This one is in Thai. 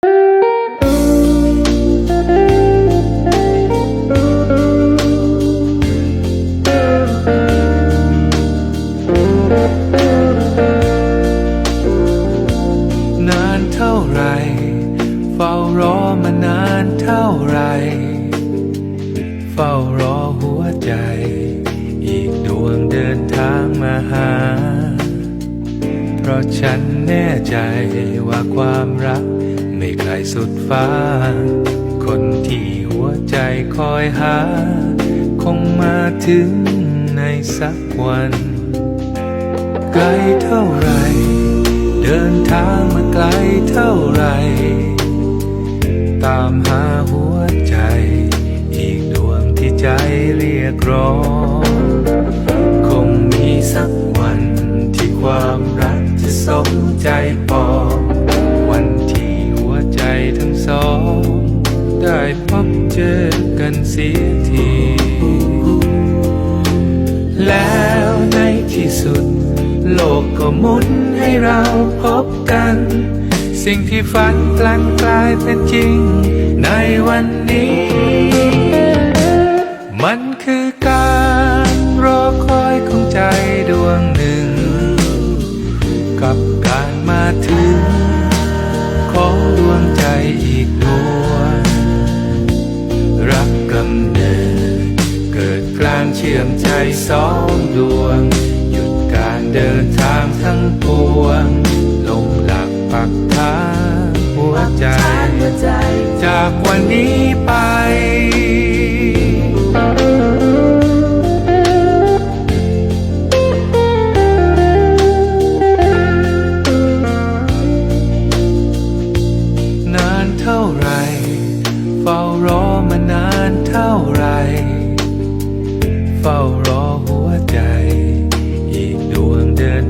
นานเท่าไร เฝ้ารอมานานเท่าไร เฝ้ารอหัวใจ อีกดวงเดินทางมาหา เพราะฉันแน่ใจว่าความรัก สุดฟ้า คนที่หัวใจคอยหา คงมาถึงในสักวัน ไกลเท่าไร เดินทางมาไกลเท่าไร ตามหาหัวใจ อีกดวงที่ใจเรียกร้อง คงมีสักวันที่ความรักจะสมใจปอง ทั้งสอง ได้พบเจอกันเสียที แล้วในที่สุด โลกก็หมุนให้เราพบกัน สิ่งที่ฝันพลันกลายเป็นจริง ในวันนี้ อมใจสองดวง หยุดการเดินทางทั้งปวงลงหลักปักทางหัวใจ จากวันนี้ไปนานเท่าไห เฝ้ารอหัวใจ อีกดวงเดิน